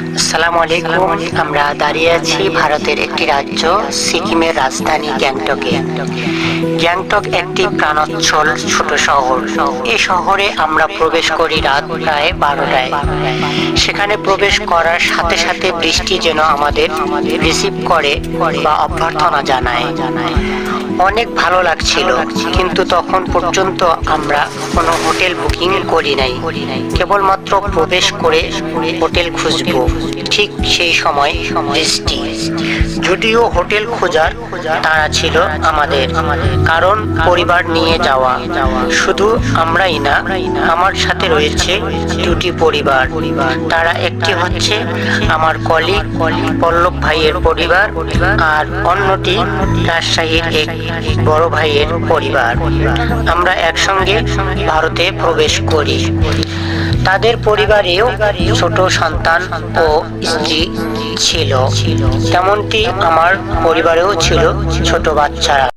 আসসালামু আলাইকুম। আমরা দাঁড়িয়ে আছি ভারতের একটি রাজ্য, সিকিমের রাজধানী গ্যাংটকে। গ্যাংটক একটি প্রাণোচ্ছল ছোট শহর। এই শহরে আমরা প্রবেশ করি রাত প্রায় বারোটায়। সেখানে প্রবেশ করার সাথে সাথে বৃষ্টি যেন আমাদের রিসিভ করে বা অভ্যর্থনা জানায়। অনেক ভালো লাগছিল, কিন্তু তখন পর্যন্ত আমরা কোনো হোটেল বুকিং করি নাই। কেবলমাত্র প্রবেশ করে হোটেল খুঁজব। ঠিক সেই সময় বৃষ্টি যদিও হোটেল খোঁজার তারা ছিল আমাদের, কারণ পরিবার নিয়ে যাওয়া। শুধু আমরাই না, আমার সাথে রয়েছে দুটি পরিবার। তারা একটি হচ্ছে আমার কলিগ পল্লব ভাইয়ের পরিবার আর অন্যটি রাজশাহীর এক বড় ভাইয়ের পরিবার। আমরা একসঙ্গে ভারতে প্রবেশ করি। তাদের পরিবারেও ছোট সন্তান ও স্ত্রী ছিল। তেমনটি আমার পরিবারেও ছিল ছোট বাচ্চারা।